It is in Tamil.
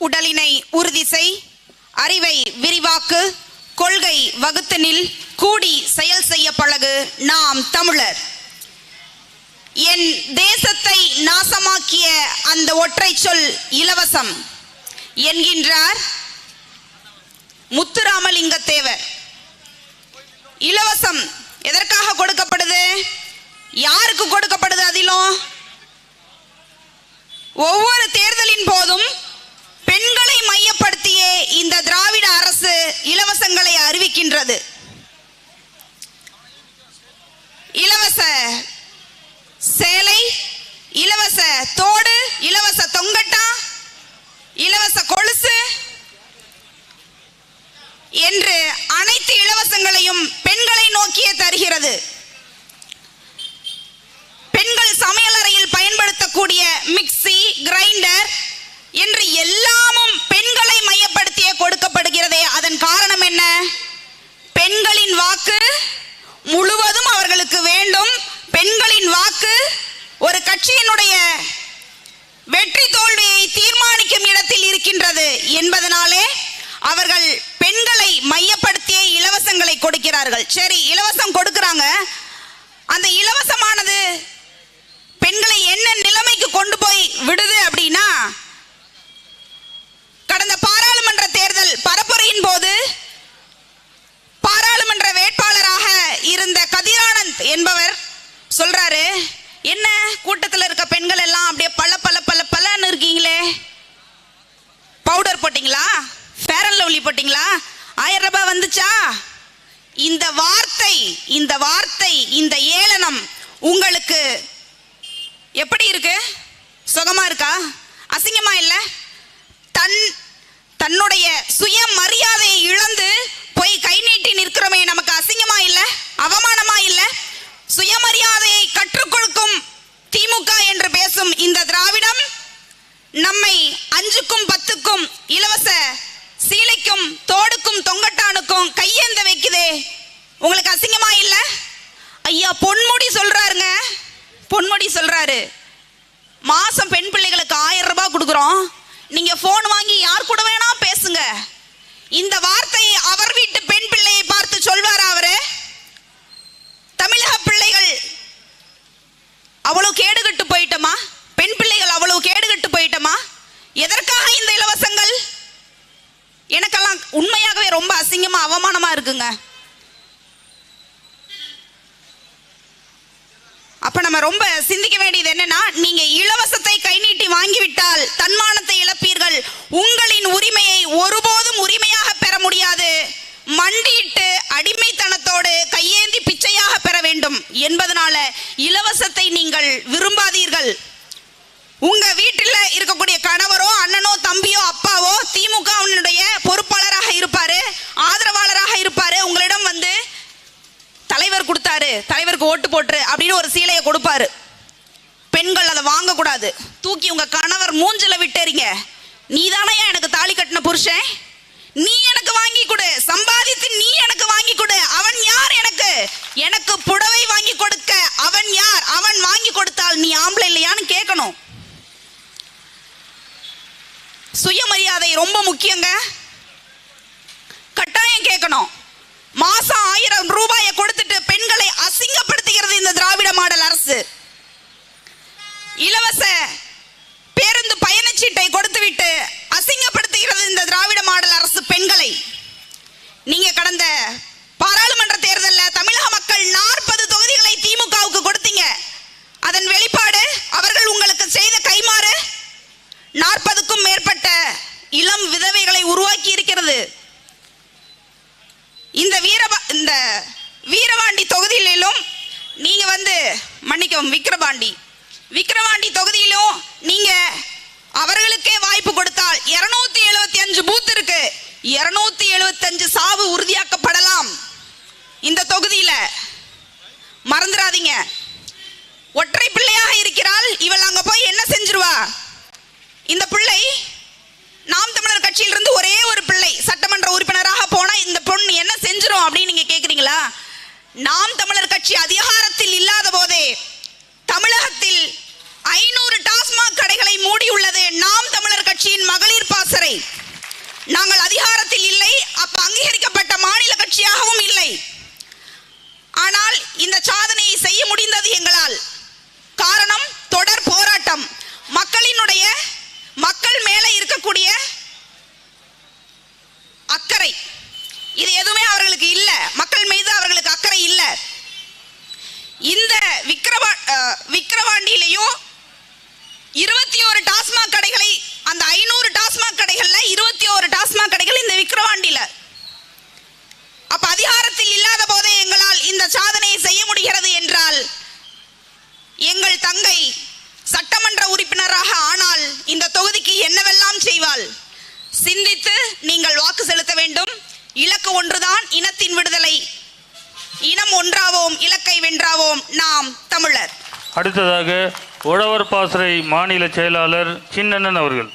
உடலினை உறுதி செய். அறிவை விரிவாக்கு. கொள்கை வகுத்து நில். கூடி செயல் செய்ய பழகு. நாம் தமிழர். என் தேசத்தை நாசமாக்கிய அந்த ஒற்றை சொல் இலவசம். என்கின்றார் முத்துராமலிங்க தேவர் இலவசம் எதற்காக கொடுக்கப்படுது? யாருக்கு கொடுக்கப்படுது அதிலும்? ஒவ்வொரு தேர்தலின் போதும் பெண்களை மையப்படுத்தியே இந்த திராவிட அரசு இலவசங்களை அறிவிக்கின்றது. இலவச சேலை இலவச தோடு இலவச தொங்கட்டா இலவச கொலுசு என்று அனைத்து இலவசங்களையும் பெண்களை நோக்கியே தருகிறது பெண்கள் சமையலறையில் பயன்படுத்தக்கூடிய மிக்ஸி கிரைண்டர் என்று எல்லாமும் பெண்களை மையப்படுத்தியே கொடுக்கப்படுகிறதே அதன் காரணம் என்ன பெண்களின் வாக்கு முழுவதும் அவர்களுக்கு வேண்டும் பெண்களின் வாக்கு ஒரு கட்சியினுடைய வெற்றி தோல்வியை தீர்மானிக்கும் இடத்தில் இருக்கின்றது என்பதனாலே அவர்கள் பெண்களை மையப்படுத்த உங்களுக்கு எப்படி இருக்கு? சுகமா இருக்கா? அசிங்கமா இல்ல? தன் தன்னுடைய சுய மரியாதையை இழந்து போய் கை நீட்டி நிற்கிறோமே நமக்கு அசிங்கமா இல்ல? அவமானமா இல்ல? சுயமரியாதையை கற்றுக் கொடுக்கும் திமுக என்று பேசும் இந்த திராவிடம் நம்மை பொன்முடி சொல்றாரு மாசம் பெண் பிள்ளைகளுக்கு ஆயிரம் ரூபாய் கொடுக்குறோம். நீங்க போன் வாங்கி யார் கூட வேணா பேசுங்க. இந்த வார்த்தையை அவர் வீட்டு பெண் பிள்ளையை பார்த்து சொல்வார் அவரு தமிழக பிள்ளைகள் அவ்வளவு கேடுகட்டு போயிட்டோமா பெண் பிள்ளைகள் அவ்வளவு கேடுகட்டு போயிட்டோமா எதற்காக இந்த இலவசங்கள் எனக்கெல்லாம் உண்மையாகவே ரொம்ப அசிங்கமா அவமானமா இருக்குங்க அப்ப நம்ம ரொம்ப சிந்திக்க வேண்டியது என்னன்னா நீங்க இலவசத்தை கை நீட்டி வாங்கிவிட்டால் தன்மானத்தை இழப்பீர்கள். உங்களின் உரிமையை ஒருபோதும் உரிமையாக பெற முடியாது. மண்டியிட்டு அடிமைத்தனத்தோடு கையேந்தி பிச்சையாக பெற வேண்டும் என்பதனால இலவசத்தை நீங்கள் விரும்பாதீர்கள். உங்க வீட்டில் இருக்க போட்டுரு அப்படின்னு ஒரு சீலையை கொடுப்பாரு. பெண்கள் அதை வாங்கக்கூடாது. தூக்கி உங்க கணவர் மூஞ்சில விட்டுறீங்க. நீ எனக்கு தாலி கட்டின புருஷன்? நீ எனக்கு வாங்கி கொடு. சம்பாதித்து நீ எனக்கு வாங்கி கொடு. அவன் யார் எனக்கு? எனக்கு புடவை வாங்கி கொடுக்க. அவன் யார்? அவன் வாங்கி கொடுத்தால் நீ ஆம்பளை இல்லையான்னு கேட்கணும். சுயமரியாதை ரொம்ப முக்கியங்க. கட்டாயம் கேட்கணும். மாசம் ஆயிரம் ரூபாயை கொடுத்துட்டு திராவிட மாடல் அரசு. இலவச பேருந்து பயணச்சீட்டை கொடுத்துவிட்டு அசிங்கப்படுத்துகிறது இந்த திராவிட மாடல் அரசு பெண்களை. நீங்க கடந்த பாராளுமன்ற தேர்தலில் தமிழக மக்கள் நாற்பது தொகுதிகளை திமுகவுக்கு கொடுத்தீங்க. அதன் வெளிப்பாடு அவர்கள் உங்களுக்கு செய்த கைமாறு நாற்பதுக்கும் மேற்பட்ட இளம் விதவைகளை உருவாக்கி இருக்கிறது. இந்த வீரபா இந்த வீரபாண்டி தொகுதியிலும் நீங்க வந்து மன்னிக்கவும் விக்ரவாண்டி விக்கிரவாண்டி தொகுதியிலும் நீங்க அவர்களுக்கே வாய்ப்பு கொடுத்தால் இருநூத்தி எழுபத்தி அஞ்சு பூத் இருக்கு. இருநூத்தி எழுபத்தி அஞ்சு சாவு உறுதியாக்கப்படலாம். இந்த தொகுதியில மறந்துடாதீங்க. ஒற்றை பிள்ளையாக இருக்கிறாள் இவள் அங்க போய் என்ன செஞ்சிருவா? இந்த பிள்ளை நாம் தமிழர் கட்சியிலிருந்து ஒரே ஒரு பிள்ளை சட்டமன்ற உறுப்பினராக போனா இந்த பொண்ணு என்ன செஞ்சிரும் அப்படின்னு நீங்க கேக்குறீங்களா? நாம் தமிழர் கட்சி அதிகாரத்தில் முயற்சியாகவும் இல்லை. ஆனால் இந்த சாதனையை செய்ய முடிந்தது எங்களால். காரணம் தொடர் போராட்டம். மக்களினுடைய மக்கள் மேலே இருக்கக்கூடிய அக்கறை. இது எதுவுமே அவர்களுக்கு இல்லை. மக்கள் மீது அவர்களுக்கு அக்கறை இல்லை. இந்த விக்கிரவா விக்கிரவாண்டியிலையும் இருபத்தி ஒரு டாஸ்மாக் கடைகளை அந்த ஐநூறு டாஸ்மாக் கடைகளில் இலக்கு ஒன்றுதான் இனத்தின் விடுதலை. இனம் ஒன்றாவோம் இலக்கை வென்றாவோம் நாம் தமிழர். அடுத்ததாக உழவர் பாசறை மாநில செயலாளர் சின்னண்ணன் அவர்கள்.